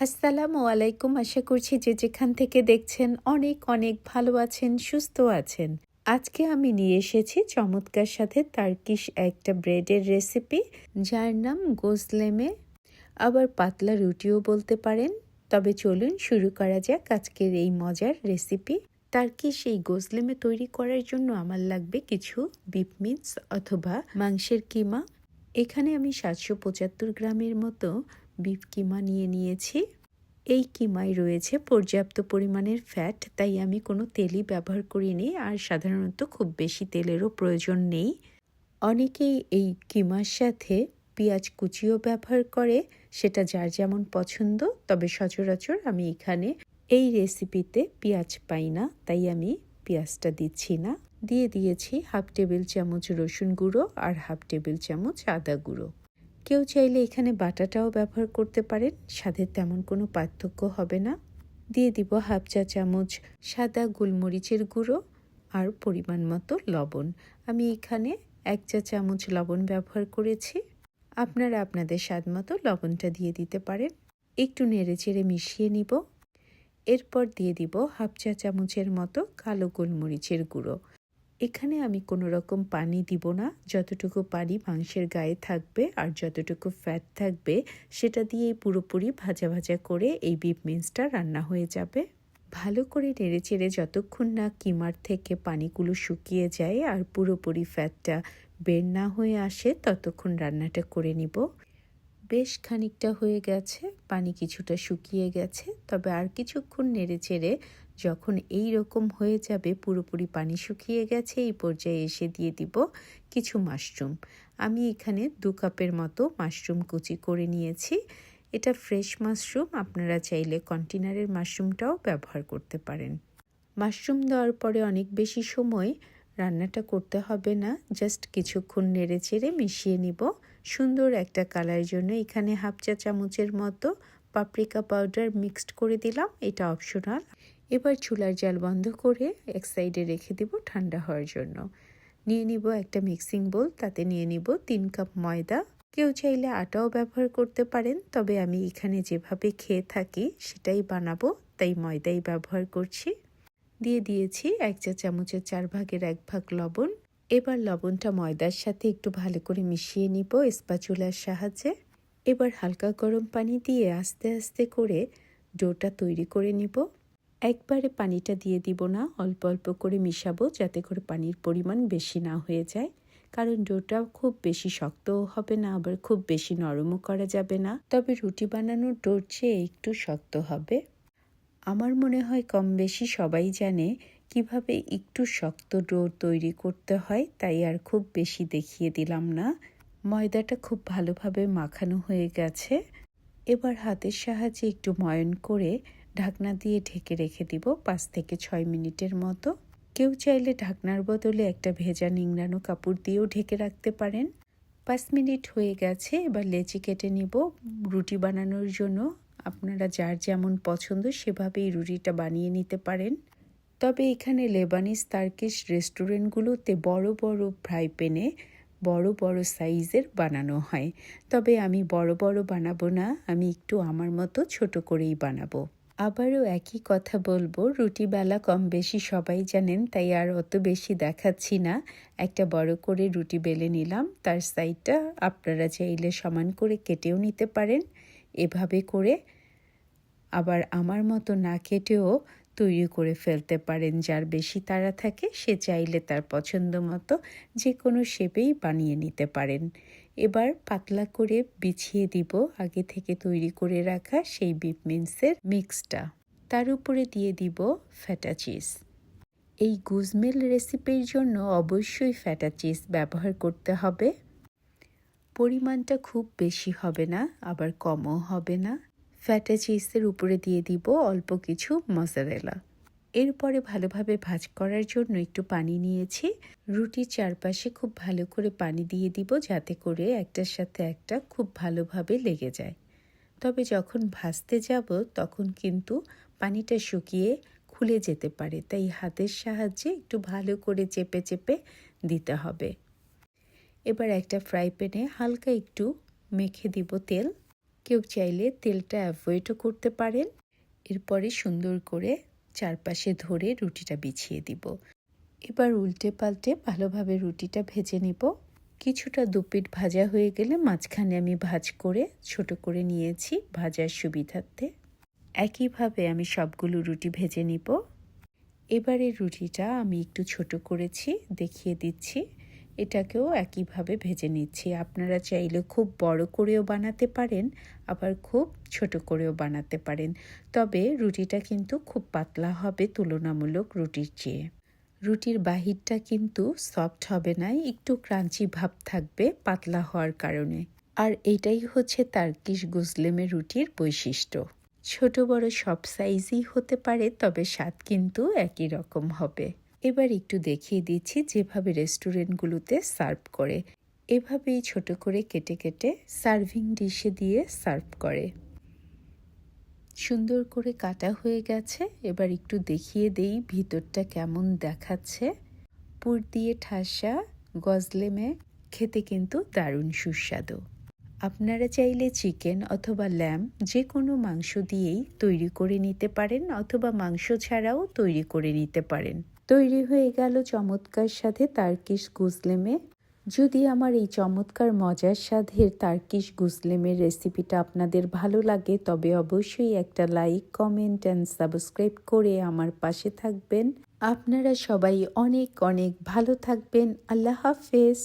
আসসালামু আলাইকুম। আশা করছি যে যেখান থেকে দেখছেন অনেক অনেক ভালো আছেন, সুস্থ আছেন। আজকে আমি নিয়ে এসেছি চমৎকার সাথে তার্কিশ একটা ব্রেডের রেসিপি, যার নাম গোসলেমে। আবার পাতলা রুটিও বলতে পারেন। তবে চলুন শুরু করা যাক আজকের এই মজার রেসিপি। তার্কিশ এই গোসলেমে তৈরি করার জন্য আমার লাগবে কিছু বিফ মিন্স অথবা মাংসের কিমা। এখানে আমি সাতশো পঁচাত্তর গ্রামের মতো বিফ কিমা নিয়ে নিয়েছি। এই কিমায় রয়েছে পর্যাপ্ত পরিমাণের ফ্যাট তাই আমি কোনো তেলই ব্যবহার করিনি আর সাধারণত খুব বেশি তেলেরও প্রয়োজন নেই। অনেকেই এই কিমার সাথে পেঁয়াজ কুচিও ব্যবহার করে, সেটা যার যেমন পছন্দ, তবে সচরাচর আমি এখানে এই রেসিপিতে পেঁয়াজ পাই না, তাই আমি পেঁয়াজটা দিচ্ছি না। দিয়ে দিয়েছি হাফ টেবিল চামচ রসুন গুঁড়ো আর হাফ টেবিল চামচ আদা গুঁড়ো। কেউ চাইলে এখানে বাটাটাও ব্যবহার করতে পারেন, স্বাদের তেমন কোনো পার্থক্য হবে না। দিয়ে দিব হাফ চা চামচ সাদা গোলমরিচের গুঁড়ো আর পরিমাণ মতো লবণ। আমি এখানে এক চা চামচ লবণ ব্যবহার করেছি। আপনারা আপনাদের স্বাদ মতো লবণটা দিয়ে দিতে পারেন। একটু নেড়ে চেড়ে মিশিয়ে নিব। এরপর দিয়ে দিব হাফ চা চামচের মতো কালো গোলমরিচের গুঁড়ো। এখানে আমি কোনো রকম পানি দিব না। যতটুকু পানি মাংসের গায়ে থাকবে আর যতটুকু ফ্যাট থাকবে, সেটা দিয়েই পুরোপুরি ভাজা ভাজা করে এই বিফ মিন্সটা রান্না হয়ে যাবে। ভালো করে নেড়ে চেড়ে যতক্ষণ না কিমার থেকে পানিগুলো শুকিয়ে যায় আর পুরোপুরি ফ্যাটটা বের না হয়ে আসে, ততক্ষণ রান্নাটা করে নিব। বেশ খানিকটা হয়ে গেছে, পানি কিছুটা শুকিয়ে গেছে, তবে আর কিছুক্ষণ নেড়ে চেড়ে যখন এই রকম হয়ে যাবে, পুরোপুরি পানি শুকিয়ে গেছে, এই পর্যায়ে এসে দিয়ে দিব কিছু মাশরুম। আমি এখানে দু কাপের মতো মাশরুম কুচি করে নিয়েছি। এটা ফ্রেশ মাশরুম, আপনারা চাইলে কন্টেনারের মাশরুমটাও ব্যবহার করতে পারেন। মাশরুম দেওয়ার পরে অনেক বেশি সময় রান্নাটা করতে হবে না, জাস্ট কিছুক্ষণ নেড়ে চেড়ে মিশিয়ে নিব। সুন্দর একটা কালারের জন্য এখানে হাফ চা চামচের মতো পাপরিকা পাউডার মিক্সড করে দিলাম, এটা অপশনাল এবার চুলার জাল বন্ধ করে এক সাইডে রেখে দিব ঠান্ডা হওয়ার জন্য। নিয়ে নিব একটা মিক্সিং বোল তাতে নিয়ে নিব তিন কাপ ময়দা। কেউ চাইলে আটাও ব্যবহার করতে পারেন, তবে আমি এখানে যেভাবে খেয়ে থাকি সেটাই বানাবো, তাই ময়দাই ব্যবহার করছি। দিয়ে দিয়েছি এক চা চামচের চার ভাগের এক ভাগ লবণ। এবার লবণটা ময়দার সাথে একটু ভালো করে মিশিয়ে নিব স্পাচুলার সাহায্যে। এবার হালকা গরম পানি দিয়ে আস্তে আস্তে করে ডোটা তৈরি করে নিব। একবারে পানিটা দিয়ে দিব না, অল্প অল্প করে মিশাবো যাতে করে পানির পরিমাণ বেশি না হয়ে যায়। কারণ ডোটা খুব বেশি শক্তও হবে না, আবার খুব বেশি নরমও করা যাবে না। তবে রুটি বানানোর ডোর চেয়ে একটু শক্ত হবে। আমার মনে হয় কম বেশি সবাই জানে কীভাবে একটু শক্ত ডো তৈরি করতে হয়, তাই আর খুব বেশি দেখিয়ে দিলাম না। ময়দাটা খুব ভালোভাবে মাখানো হয়ে গেছে। এবার হাতের সাহায্যে একটু ময়ন করে ঢাকনা দিয়ে ঢেকে রেখে দিব পাঁচ থেকে ছয় মিনিটের মতো। কেউ চাইলে ঢাকনার বদলে একটা ভেজা নিংড়ানো কাপড় দিয়েও ঢেকে রাখতে পারেন। পাঁচ মিনিট হয়ে গেছে, এবার লেচি কেটে নিব। রুটি বানানোর জন্য আপনারা যার যেমন পছন্দ সেভাবেই রুটিটা বানিয়ে নিতে পারেন। তবে এখানে লেবানিস তার্কিশ রেস্টুরেন্টগুলোতে বড় বড় ফ্রাই প্যানে বড় বড় সাইজের বানানো হয়। তবে আমি বড় বড় বানাবো না, আমি একটু আমার মতো ছোট করেই বানাবো। আবারও একই কথা বলব, রুটি বেলা কম বেশি সবাই জানেন, তাই আর অত বেশি দেখাচ্ছি না। একটা বড় করে রুটি বেলে নিলাম, তার সাইডটা আপনারা চাইলে সমান করে কেটেও নিতে পারেন। এভাবে করে আবার আমার মতো না কেটেও তৈরি করে ফেলতে পারেন। যার বেশি তারা থাকে, সে চাইলে তার পছন্দ মতো যে কোনো শেপেই বানিয়ে নিতে পারেন। এবার পাতলা করে বিছিয়ে দিব আগে থেকে তৈরি করে রাখা সেই বিফ মিন্সের মিক্সটা। তার উপরে দিয়ে দিব ফ্যাটা চিজ। এই গুজমেল রেসিপির জন্য অবশ্যই ফ্যাটা চিজ ব্যবহার করতে হবে। পরিমাণটা খুব বেশি হবে না, আবার কমও হবে না। ফ্যাটা চিজের উপরে দিয়ে দিব অল্প কিছু মজারেলা এরপরে ভালোভাবে ভাজ করার জন্য একটু পানি নিয়েছি। রুটির চারপাশে খুব ভালো করে পানি দিয়ে দিব যাতে করে একটার সাথে একটা খুব ভালোভাবে লেগে যায়। তবে যখন ভাজতে যাব তখন কিন্তু পানিটা শুকিয়ে খুলে যেতে পারে, তাই হাতের সাহায্যে একটু ভালো করে চেপে চেপে দিতে হবে। এবার একটা ফ্রাই প্যানে হালকা একটু মেখে দিব তেল। কেউ চাইলে তেলটা অ্যাভয়েডও করতে পারেন। এরপরে সুন্দর করে চারপাশে ধরে রুটিটা বিছিয়ে দিব। এবার উল্টে পাল্টে ভালোভাবে রুটিটা ভেজে নিব। কিছুটা দুপিট ভাজা হয়ে গেলে মাঝখানে আমি ভাজ করে ছোট করে নিয়েছি ভাজার সুবিধার্থে। একইভাবে আমি সবগুলো রুটি ভেজে নিব। এবারে রুটিটা আমি একটু ছোট করেছি, দেখিয়ে দিচ্ছি। এটাকেও একইভাবে ভেজে নিচ্ছি। আপনারা চাইলে খুব বড় করেও বানাতে পারেন, আবার খুব ছোট করেও বানাতে পারেন। তবে রুটিটা কিন্তু খুব পাতলা হবে তুলনামূলক রুটির চেয়ে। রুটির বাহিরটা কিন্তু সফট হবে না, একটু ক্রাঞ্চি ভাব থাকবে পাতলা হওয়ার কারণে। আর এটাই হচ্ছে তার্কিশ গুজলেমের রুটির বৈশিষ্ট্য। ছোট বড় সব সাইজই হতে পারে, তবে স্বাদ কিন্তু একই রকম হবে। এবার একটু দেখিয়ে দিচ্ছি যেভাবে রেস্টুরেন্টগুলোতে সার্ভ করে। এভাবেই ছোট করে কেটে কেটে সার্ভিং ডিশে দিয়ে সার্ভ করে। সুন্দর করে কাটা হয়ে গেছে। এবার একটু দেখিয়ে দেই ভিতরটা কেমন দেখাচ্ছে। পুর দিয়ে ঠাসা গজলেমে খেতে কিন্তু দারুণ সুস্বাদু। আপনারা চাইলে চিকেন অথবা ল্যাম যে কোনো মাংস দিয়েই তৈরি করে নিতে পারেন অথবা মাংস ছাড়াও তৈরি করে নিতে পারেন। তৈরি হয়ে গেল চমৎকার সাথে তার্কিশ গুজলেমে। যদি আমার এই চমৎকার মজার স্বাদের তার্কিশ গুজলেমের রেসিপিটা আপনাদের ভালো লাগে, তবে অবশ্যই একটা লাইক, কমেন্ট অ্যান্ড সাবস্ক্রাইব করে আমার পাশে থাকবেন। আপনারা সবাই অনেক অনেক ভালো থাকবেন। আল্লাহ হাফেজ।